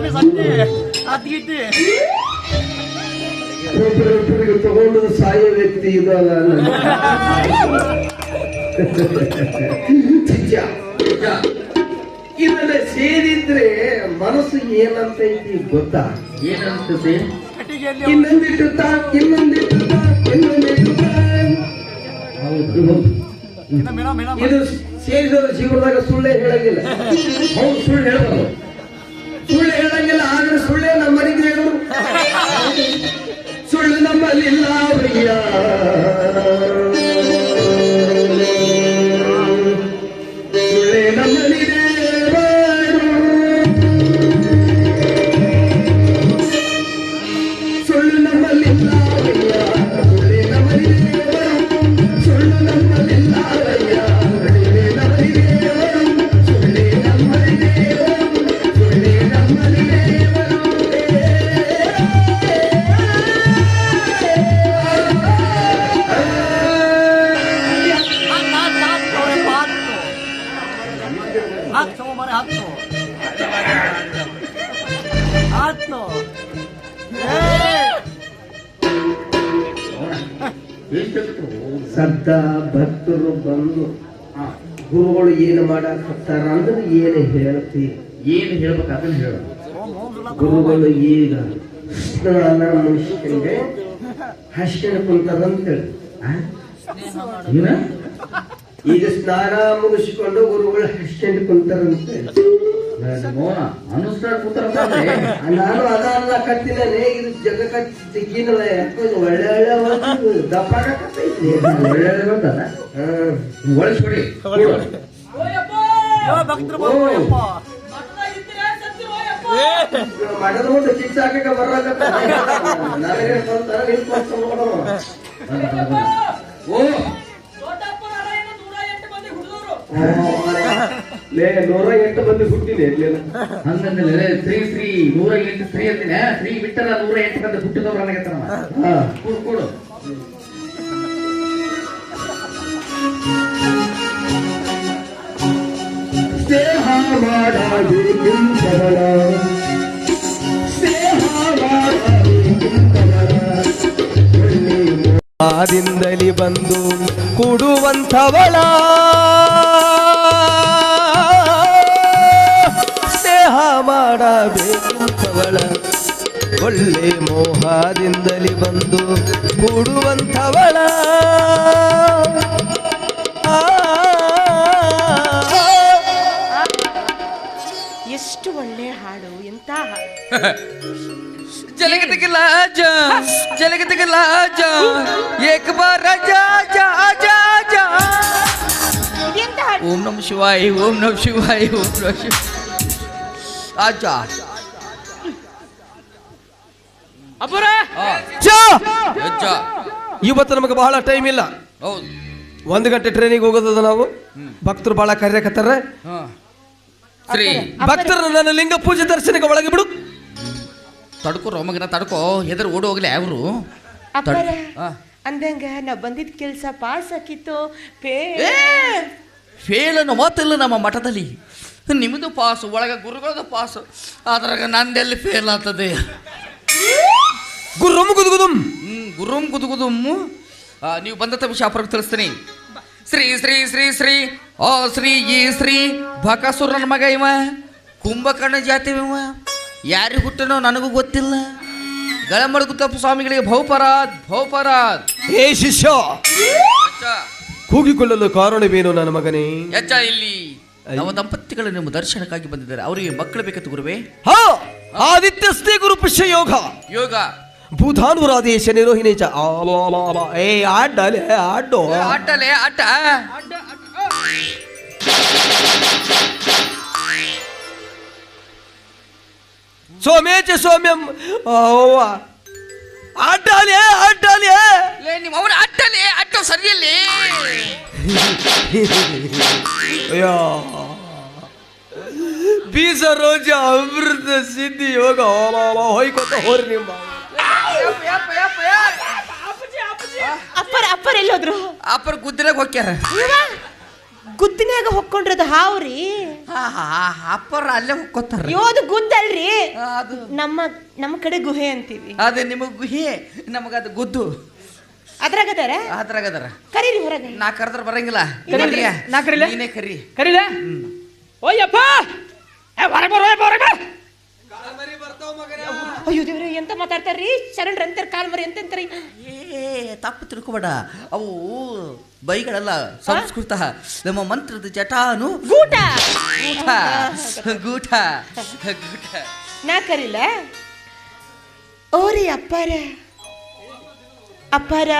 ಸ್ವಾಮಿ ಸತ್ತಿ ಅದ್ಗಿದ್ದಿ ಒಬ್ಬರೊಬ್ಬರಿಗೆ ತಗೊಂಡು ಸಾಯೋ ವ್ಯಕ್ತಿ ಇದಲ್ಲ ಚಿಚ್ಚ. ಸೇರಿದ್ರೆ ಮನಸ್ಸು ಏನಂತೈತಿ ಗೊತ್ತಾ ಏನಂತದೆ ಇನ್ನೊಂದಿಟ್ಟು ತಾ ಇನ್ನೊಂದಿಟ್ಟು ತಾ ಇನ್ನೊಂದಿಟ್ಟು ಇದು ಸೇರಿದವರ ಜೀವನದಾಗ ಸುಳ್ಳೇ ಹೇಳಂಗಿಲ್ಲ ಹೌದು ಸುಳ್ಳು ಹೇಳಬಾರ್ದು ಸುಳ್ಳು ಹೇಳಂಗಿಲ್ಲ ಆದ್ರೆ ಸುಳ್ಳೇ ನಮ್ಮ ಹೇಳೋರು ಸುಳ್ಳು ನಮ್ಮಲ್ಲಿಲ್ಲ ಭಯ್ಯ ಸದ್ದ ಭಕ್ತರು ಬಂದು ಆ ಗುರುಗಳು ಏನು ಮಾಡಾಕತ್ತಾರ ಅಂದ್ರೆ ಏನು ಹೇಳ್ತಿ. ಏನು ಹೇಳ್ಬೇಕು ಅದನ್ನ ಹೇಳು. ಗುರುಗಳು ಈಗ ಸ್ನಾನ ಮುಗಿಸ್ಕೊಂಡೆ ಹಸ್ಕೊಂಡು ಕುಂತದಂತ ಆ? ಏನ? ಈಗ ಸ್ನಾನ ಮುಗಿಸ್ಕೊಂಡು ಗುರುಗಳು ಹಸ್ಕೊಂಡು ಕುಂತಾರಂತೇಳಿ. ನಾನು ಅದ ಅನ್ಲಕತ್ತಿನೇ ಇದು ಜಗ ಸಿಕ್ಕಿನಲ್ಲ ಯಾಕೋ ಇದು ಒಳ್ಳೆ ಒಳ್ಳೆ ದಪ್ಪ ಒಳ್ಳೆ ಬಂದಲ್ಲ ಒಳಸ್ಬಿಡಿ ಮಗದ ಮುಂದೆ ಕಿಚ್ಚ ಹಾಕಕ್ಕೆ ಬರಕತ್ತ. ನನಗೆ ಸ್ವಂತ ನಿಂತ್ಕೊಂಡು ನೋಡೋಣ. ಓ. ಲೇ ನೂರ ಎಂಟು ಮಂದಿ ಹುಟ್ಟಿದೆ ಹಂಗಂದ್ರೆ ಶ್ರೀ ಶ್ರೀ ನೂರ ಎಂಟು ಶ್ರೀ ಅಂತೀನಿ ಶ್ರೀ ಬಿಟ್ಟಲ್ಲ ನೂರ ಎಂಟು ಬಂದು ಹುಟ್ಟಿದವ್ರು ನನಗೆ ಹಾ. ಕೊಡು ಕೊಡು. ಸ್ನೇಹ ಮಾಡಬೇಕೆಂದವಳ ಸ್ನೇಹ ಮಾಡಬೇಕೆಂದವಳ ಆದಿಂದಲಿ ಬಂದು ಕೊಡುವಂಥವಳ. ಮಾಡಬೇಕೆಂದವಳ ಒಳ್ಳೆ ಮೋಹದಿಂದಲಿ ಬಂದು ಕೂಡುವಂಥವಳ ಎಷ್ಟು ಒಳ್ಳೆ ಹಾಡು ಎಂತ ಜಲಗತಿಗೆ ಲಾಜ ಜಲಗತಿಗೆ ಲಾಜ ಏಕ ಬಾರ ಓಂ ನಮ ಶಿವಾಯ ಓಂ ನಮ ಶಿವಾಯ ಓಂ ನಮ ಶಿವ ಅಪರ ಇವತ್ತು ನಮಗೆ ಬಹಳ ಟೈಮ್ ಇಲ್ಲ. ಹೌದು. ಒಂದು ಗಂಟೆ ಟ್ರೈನಿಗೆ ಹೋಗೋದದ ನಾವು. ಭಕ್ತರು ಬಹಳ ಕರೆಯಕತ್ತಾರ ಹಾ. ಶ್ರೀ ಭಕ್ತರ ನನ್ನ ಲಿಂಗ ಪೂಜೆ ದರ್ಶನಕ್ಕೆ ಒಳಗೆ ಬಿಡು. ತಡ್ಕೋ ರೋಮಗಿನ ತಡ್ಕೋ. ಎದುರು ಓಡಿ ಹೋಗ್ಲಿ ಅವರು. ಅಂದಂಗ ನಾ ಬಂದಿದ್ದ ಕೆಲಸ ಪಾಸ್ ಹಾಕಿತ್ತು ಫೇಲ್ ಅನ್ನೋ ಮಾತಿಲ್ಲ ನಮ್ಮ ಮಠದಲ್ಲಿ. ನಿಮ್ಮದು ಪಾಸು ಒಳಗೆ ಗುರುಗಳದ ಪಾಸು. ಅದ್ರಾಗ ನಂದೆಲ್ಲಿ ಫೇಲ್ ಆಗ್ತದೆ? ಗುರುಮ್ ಗುದುಗುದುಮ್ ಗುರುಮ್ ಗುರುಂ ಗುದುಗುದುಮ್ಮು ನೀವು ಬಂದ ತಮ್ಮ ಶಾಪುರಕ್ಕೆ ತಿಳಿಸ್ತೀನಿ. ಶ್ರೀ ಶ್ರೀ ಶ್ರೀ ಶ್ರೀ ಓ ಶ್ರೀ ಈ ಶ್ರೀ ಬಕಾಸುರನ ಮಗ ಇವ ಕುಂಭಕರ್ಣ ಜಾತಿ ಇವ. ಯಾರಿಗೆ ಹುಟ್ಟನೋ ನನಗೂ ಗೊತ್ತಿಲ್ಲ. ಗಳಮಡಗುತ್ತಪ್ಪ ಸ್ವಾಮಿಗಳಿಗೆ ಭೌಪರಾದ್ ಭೌಪರಾದ್ ಹೇ ಶಿಷ್ಯ ಕೂಗಿಕೊಳ್ಳಲು ಕಾರಣವೇನು ನನ್ನ ಮಗನೇ? ಎಚ್ಚ ಇಲ್ಲಿ ನವ ದಂಪತಿಗಳು ನಿಮ್ಮ ದರ್ಶನಕ್ಕಾಗಿ ಬಂದಿದ್ದಾರೆ. ಅವರಿಗೆ ಮಕ್ಕಳು ಬೇಕಂತ ಗುರುವೇ? ಹಾ ಆದಿತ್ಯಸ್ತಿ ಗುರು ಪುಷ್ಯ ಯೋಗ. ಯೋಗ. ಭೂತಾನುರಾದೇಶ ನಿರೋಹಿಣಿ ಚ ಆ, ಬಾ. ಏ ಆಡಲೆ ಆಡೋ ಆಟಲೇ ಆಟ ಸೋಮೇಚ ಸೌಮ್ಯಂ ಅವ್ವ ಆಡ್ಡಲೆ ಆಡ್ಡಲೆ ಲೇ ನಿಮ್ಮ ಅವನ ಅಟ್ಟಲೇ ಅಟ್ಟ ಸರಿಯಲ್ಲಿ. ಅಯ್ಯೋ. ಬೀಸ ರೋಜ ಅಮೃತ ಸಿದ್ಧಿ ಯೋಗ. ಹೋಯ್ಕೊತ ಹೋರಿ ನಿಮ್ಮ ಅಪ್ಪರ ಅಪ್ಪರ ಎಲ್ಲೋದ್ರು? ಅಪ್ಪರ ಗುದ್ದಿರಾಗ ಹೋಕ್ಯಾರ ಗುದ್ದಿನಾಗ ಹೊಕ್ಕೊಂಡ್ರದ ಹಾವ್ರಿ? ಅಪ್ಪರ ಅಲ್ಲೇ ಹೋಗ್ಕೋತಾರ ಯೋದು ಗುದ್ದಲ್ರಿ. ಅದು. ನಮ್ಮ ನಮ್ಮ ಕಡೆ ಗುಹೆ ಅಂತೀವಿ. ಅದೇ ನಿಮಗ್ ಗುಹೆ ನಮಗದು ಗುದ್ದು. ಅದ್ರಾಗದಾರ? ಅದ್ರಾಗದಾರ. ಕರೀರಿ ಹೊರಗೆ. ನಾ ಕರೆದ್ರ ಬರಂಗಿಲ್ಲ. ಕರೀರಿ. ಕರಿಯ. ನಾ ಕರೀಲ? ನೀನೇ ಕರಿ. ಕರೀಲ? ಓಯಪ್ಪ ಏ ಹೊರಗೆ ಬರೋ ಹೊರಗೆ ಬರ. ಅಯ್ಯೋ ದೇವ್ರಿ ಎಂತ ಮಾತಾಡ್ತಾರ್ರಿ? ಶರಣ್ ಅಂತಾರ ಕಾಲ್ ಮರಿ ಎಂತ ಅಂತಾರ ಏ ತಪ್ಪು ತಿಳ್ಕೊಬೇಡ. ಅವು ಬೈಗಳಲ್ಲ ಸಂಸ್ಕೃತ. ನಮ್ಮ ಮಂತ್ರದ ಜಟಾನು. ಗೂಟ. ಗೂಟ. ಗೂಟ. ಗೂಟ. ನಾ ಕರಿಲ್ಲ ಓರಿ ಅಪ್ಪಾರ. ಅಪ್ಪಾರ.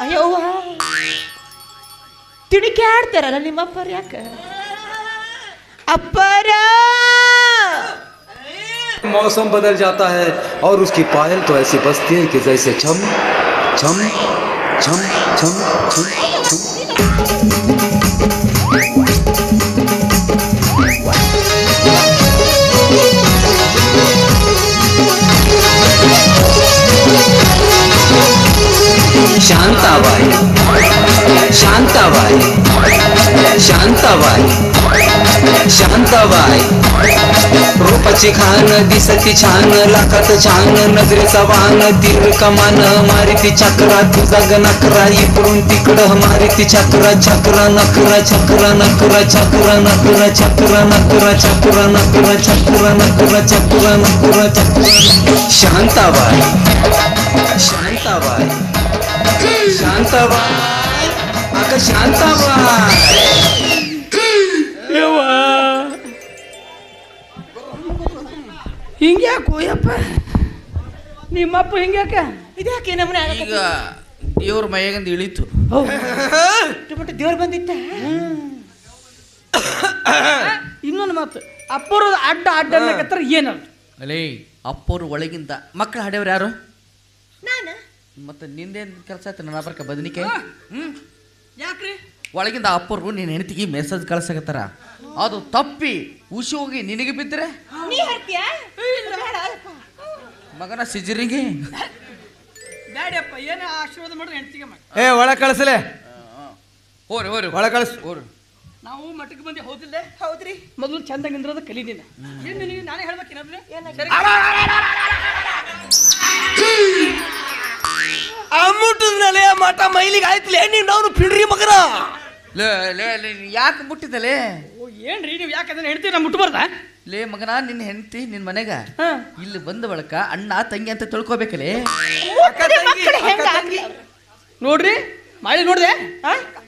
ಅಯ್ಯೋ. ತಿಡಿಕೆ ಆಡ್ತಾರಲ್ಲ ನಿಮ್ಮ ಅಪ್ಪಾರ ಯಾಕ? ಅಪ್ಪಾರ. मौसम बदल जाता है और उसकी पायल तो ऐसी बजती है कि जैसे छम छम छम छम छम। शांताबाई शांताबाई शांताबाई। शांताबाई. रूपाची खान दिसती छान लाखात छान नजरेचा वाहन तीर कमान मारिती चक्रा तुझा ग इकडून तिकडं मारिती चक्रा चक्रा नकरा चक्रा नकरा चक्रा नकरा चक्रा नकरा चक्रा नकरा चक्रा नकरा चक्रा नकरा चक्रा शांताबाय शांताबाय शांताबाय अगं शांताबाय ಹಿಂಗ್ಯಾಕೆ ನಿಮ್ಮ ನಿಮ್ಮಪ್ಪ ಹಿಂಗ್ಯಾಕ? ಇದ್ಯಾಕೆ ನಮ್ಮನೆ ಈಗ ದೇವ್ರ ಮೈಯಾಗಿಂದ ಇಳಿತು. ಬಿಟ್ಟು ದೇವ್ರು ಬಂದಿತ್ತ? ಇನ್ನೊಂದು ಮಾತು ಅಪ್ಪರು ಅಡ್ಡ ಅಡ್ಡ ಅನ್ನಕತ್ತಾರ ಏನದು? ಅಲೇ ಅಪ್ಪರು ಒಳಗಿಂದ ಮಕ್ಕಳು ಹಾಡ್ಯವ್ರು ಯಾರು? ನಾನು? ಮತ್ತೆ ನಿಂದೇನ್ ಕೆಲಸ ಆಯ್ತು ನನ್ನ ಬರ್ಕ ಬದನಿಕೆ? ಹ್ಮ್. ಯಾಕ್ರಿ? ಒಳಗಿಂದ ಅಪ್ಪರು ನಿನ್ನ ಹೆಂಡತಿಗೆ ಮೆಸೇಜ್ ಕಳ್ಸಕತ್ತಾರ. ಅದು ತಪ್ಪಿ ಉಸಿ ಹೋಗಿ ನಿನಗೆ ಬಿದ್ದರೆ ನೀ ಹಾಡ್ತೀಯಾ ಬೇಡ. ಮಗನ ಸಿಜರಿಗೆ ಬ್ಯಾಡಪ್ಪ ಏನು ಆಶೀರ್ವಾದ ಮಾಡಿದ್ರೆ ಹೆಂಡತಿಗೆ ಮಾಡಿ ಏ ಒಳ ಕಳಿಸಲೇ ಹೋರಿ ಹೋರಿ ಒಳ ಕಳಿಸ್ ಹೋರಿ ನಾವು ಮಠಕ್ಕೆ ಬಂದು ಹೌದಿಲ್ಲ ಹೌದ್ರಿ ಮೊದಲು ಚಂದ ನಿಂದ್ರದ ಕಲಿದಿನ ಏನು ನೀವು ನಾನೇ ಹೇಳ್ಬೇಕೇನಾದ್ರೆ ಸರಿ ಅಮ್ಮುಟ್ಟದ್ನಲೆ ಮಠ ಮೈಲಿಗೆ ಆಯ್ತಲೇ ನೀನು ನಾವು ಪಿಡ್ರಿ ಮಗನ ಲೇ ಯಾಕೆ ಮುಟ್ಟಿದಲೇ ಏನ್ರಿ ನೀವು ಯಾಕೆ ಅದನ್ನ ಹೆಂಡತಿ ನಾ ಮುಟ್ಬಾರ್ದ ಲೇ ಮಗನ ನಿನ್ನ ಹೆಂಡತಿ ನಿನ್ನ ಮನೆಗ ಹಾ. ಇಲ್ಲಿ ಬಂದ ಬಳಕ ಅಣ್ಣ ತಂಗಿ ಅಂತ ತಿಳ್ಕೊಬೇಕಲೇ? ನೋಡ್ರಿ ಮಾಡಿ ನೋಡ್ದೆ?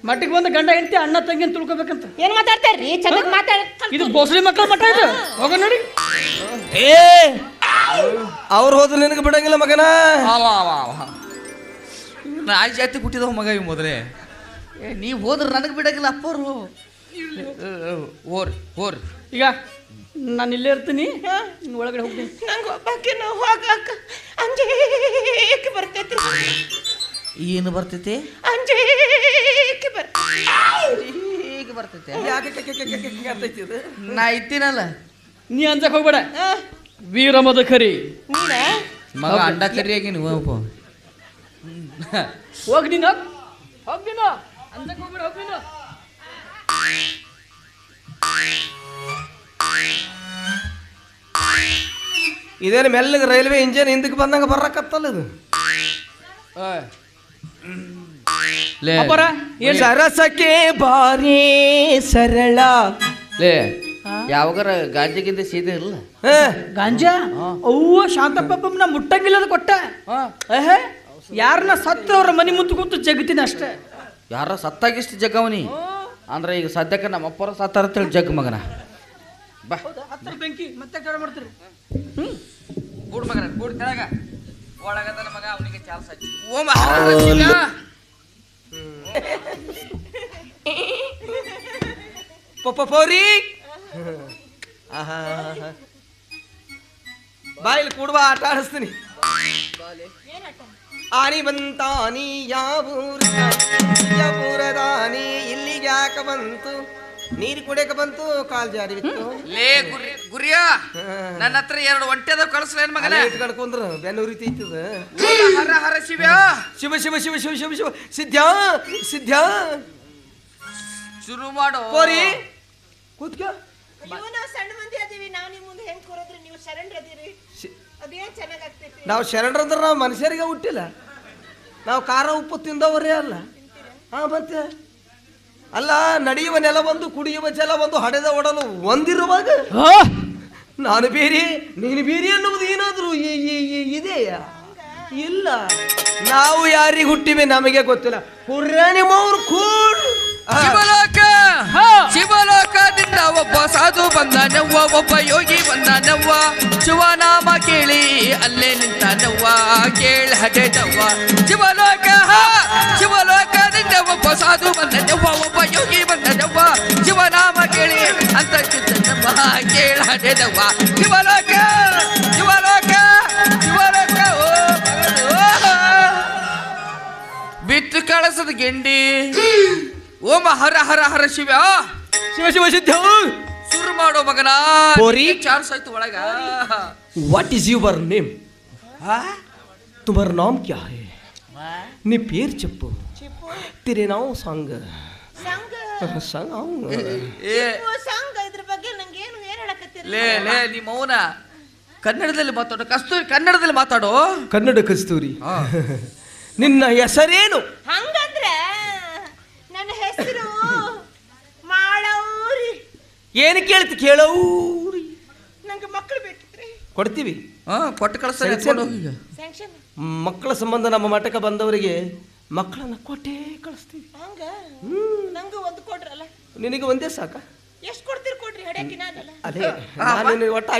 ಮಟ್ಟಿಗೆ ಬಂದ ಗಂಡ ಹೆಂಡತಿ ಅಣ್ಣ ತಂಗಿ ಅಂತ ತಿಳ್ಕೊಬೇಕಂತ. ಏನ್ ಮಾತಾಡ್ತಾರ್ರಿ? ಚೆನ್ನಾಗಿ ಮಾತಾಡ ಇದು ಬೋಸಳಿ ಮಕ್ಕಳು ಮಟ್ಟ ಇದು. ಹೋಗ ನೋಡಿ. ಏ ಅವ್ರು ಹೋದ್ರೆ ನಿನಗೆ ಬಿಡಂಗಿಲ್ಲ ಮಗನ. ನಾಯಿ ಜಾತಿ ಹುಟ್ಟಿದವ ಮಗ ಇವ್ ಮೊದಲೇ. ಏ ನೀವು ಹೋದ್ರೆ ನನಗೆ ಬಿಡಂಗಿಲ್ಲ ಅಪ್ಪರು. ಹೋರ್ ಹೋರ್. ಈಗ ನಾನು ಇಲ್ಲೇ ಇರ್ತೀನಿ. ನೀನು ಒಳಗಡೆ ಹೋಗ್ತೀನಿ ನಂಗೆ ಒಬ್ಬಾಕೆ ನಾವು ಹೋಗಾಕ ಅಂಜೇಕೆ ಬರ್ತೈತಿ ಏನು ಬರ್ತೈತಿ? ಅಂಜೇಕೆ ಬರ್ತೈತಿ. ಬರ್ತೈತಿ ಯಾಕೆ ಕೆ- ಕೆ- ಕೆ- ಕೆ- ಕೆ- ಅಂತೈತಿ ಇದು? ನಾ ಇದ್ದೀನಲ್ಲ. ನೀ ಅಂಜಕ್ ಹೋಗ್ಬೇಡ. ವೀರಮದ ಖರಿ ನೀನ? ಮಗ ಅಂಡ ಕರಿಯಾಗಿ ನೀವು. ಹೋಗ್ ನೀನು. ಹೋಗ್ ನೀನು. ಅಂಜಕ್ ಹೋಗ್ಬೇಡ ಹೋಗ್ ನೀನು. ಇದೇನು ಮೆಲ್ಲಗೆ ರೈಲ್ವೆ ಇಂಜಿನ್ ಹಿಂದಕ್ಕೆ ಬಂದಂಗ ಬರಕತ್ತಲ್ಲ ಇದು? ಸರಸಕ್ಕೆ ಬಾರಿ ಸರಳ. ಲೇ ಯಾವಾಗಾರ ಗಾಂಜೆಗಿಂದ ಸೀದೆ ಇಲ್ಲ? ಹ? ಗಾಂಜಾ? ಅವ್ವ ಶಾಂತಪ್ಪನ ಮುಟ್ಟಂಗಿಲ್ಲ ಅದು ಕೊಟ್ಟ ಯಾರನ್ನ ಸತ್ತವ್ರ ಮನಿ ಮುಂದೆ ಕೂತು ಜಗತ್ತಿನ ಅಷ್ಟೇ. ಯಾರ ಸತ್ತಾಗಿಷ್ಟು ಜಗ್ಗವನಿ? ಅಂದ್ರೆ ಈಗ ಸದ್ಯಕ್ಕೆ ನಮ್ಮ ಅಪ್ಪರ ಸತ್ತಾರ ತಿಳಿ ಜಗ್ ಮಗನ. ಬಾ. ಹತ್ತರ ಬೆಂಕಿ ಮತ್ತೆ ಕೆಳ ಮಾಡ್ತೀರಿ. ಗೂಡ್ ಮಗನ ಗೂಡ್ ಕೆಳಗ. ಒಳಗದನ ಮಗ ಅವನಿಗೆ ಚಾನ್ಸ್ ಹಚ್ಚಿ ಓ ಪಪ್ಪ ಪೌರಿ. ಆಹಾ. ಬಾಯಿಲ್ ಕೂಡುವ ಆಟ ಆಡಿಸ್ತೀನಿ. ಆನಿ ಬಂತಾನಿ ಯಾವೂರ? ಯಾವೂರದಾನಿ? ಇಲ್ಲಿಗೆ ಯಾಕ ಬಂತು? ನೀರು ಕುಡಿಯಕ ಬಂತು ಕಾಲ್ ಜಾರಿ ಬಿತ್ತು. ಲೇ ಗುರಿ ಗುರಿಯ ನನ್ನ ಹತ್ರ ಎರಡು ಒಂಟೆದ ಕಳಿಸ್ಲೇನ್ ಮಗನ ಏನ್ ಮಗನ? ಕಡ್ಕೊಂಡ್ರ ಉರಿತೈತದ ಓ ಹರ ಹರ ಶಿವ ಶಿವ ಶಿವ ಶಿವ ಶಿವ ಶಿವ ಶಿವ. ಸಿದ್ಧ ಸಿದ್ಧ ಶುರು ಮಾಡು. ಕೋರಿ ಕೂತ್ಕೋ. ಸಣ್ಣ ಮಂದಿ ಅದೀವಿ ನಾವು ನಿಮ್ ಮುಂದೆ ಹೆಂಗ್ ಕೂರೋದ್ರಿ? ನೀವು ಶರಣ್ ಅದೀರಿ. ನಾವು ಶರಣರಂದ್ರೆ ನಾವು ಮನುಷ್ಯರಿಗೆ ಹುಟ್ಟಿಲ್ಲ. ನಾವು ಖಾರ ಉಪ್ಪು ತಿಂದವರೇ ಅಲ್ಲ. ಹಾ ಮತ್ತೆ? ಅಲ್ಲ ನಡೆಯುವ ನೆಲ ಒಂದು ಕುಡಿಯುವ ಜಲ ಒಂದು ಹಡೆದ ಒಡಲು ಒಂದಿರುವಾಗ? ನಾನು ಬೇರೆ ನೀನು ಬೇರೆ ಅನ್ನುವುದು ಏನಾದರೂ ಇದೆಯಾ? ಇಲ್ಲ. ನಾವು ಯಾರಿಗೆ ಹುಟ್ಟಿವೆ ನಮಗೆ ಗೊತ್ತಿಲ್ಲ. ಹುರ್ರಾಣಿಮವ್ರು ಕೂಡ್ ಆ, ಶಿವಲೋಕ ಶಿವಲೋಕದಿಂದ ಒಬ್ಬ ಸಾಧು ಬಂದನವ್ವ ಒಬ್ಬ ಯೋಗಿ ಬಂದನವ್ವ ಶಿವನಾಮ ಕೇಳಿ ಅಲ್ಲೇ ನಿಂತನವ್ವ ಕೇಳ ಹಡೆದವ್ವ ಶಿವಲೋಕ ಶಿವಲೋಕದಿಂದ ಒಬ್ಬ ಸಾಧು ಬಂದನವ್ವ ಓಮ ಹರ ಹರ ಹರ ಶಿವ. ಶಿವ ಶಿವ ಸಿದ್ಧ ಶುರು ಮಾಡೋ ಮಗನ. ಬೋರಿ ಚಾನ್ಸ್ ಆಯ್ತು ಒಳಗ. ವಾಟ್ ಇಸ್ ಯುವರ್ ನೇಮ್ तुम्हारा ನಾಮ್ ಕ್ಯಾ है ನಿ पैर चप्पो तेरे ಸಾಂಗ್ ಸಾಂಗ್ ಸಂಗ ಸಂಗ ಸಾಂಗ್ ಇದ್ರ ಬಗ್ಗೆ ನಂಗೆ ಏನು ಹೇಳಕತ್ತಿರ? ಲೇ ಲೇ ನಿ ಮೌನ ಕನ್ನಡದಲ್ಲಿ ಮಾತಾಡೋ ಕಸ್ತೂರಿ ಕನ್ನಡದಲ್ಲಿ ಮಾತಾಡೋ. ಕನ್ನಡ ಕಸ್ತೂರಿ. ನಿನ್ನ ಹೆಸರೇನು? ಹಂಗಂದ್ರೆ ಏನು ಕೇಳ್ತಿ ಕೇಳವ್ರಿ. ನಂಗೆ ಮಕ್ಕಳು ಬೇಕಿದ್ರೆ. ಕೊಡ್ತೀವಿ. ಹಾಂ ಕೊಟ್ಟು. ಸ್ಯಾಂಕ್ಷನ್ ಮಕ್ಕಳ ಸಂಬಂಧ ನಮ್ಮ ಮಠಕ್ಕೆ ಬಂದವರಿಗೆ ಮಕ್ಕಳನ್ನ ಕೊಟ್ಟೇ ಕಳಿಸ್ತೀವಿ. ಹಂಗ? ನಂಗೂ ಒಂದು ಕೊಡ್ರಲ್ಲ. ನಿನಗೆ ಒಂದೇ ಸಾಕ? ಎಷ್ಟು ಕೊಡ್ತೀರಿ ಕೊಡ್ರಿ ಹಡ್ಯಾಕಿ ನಾನಲ್ಲ ಅದೇ ಒಟ್ಟ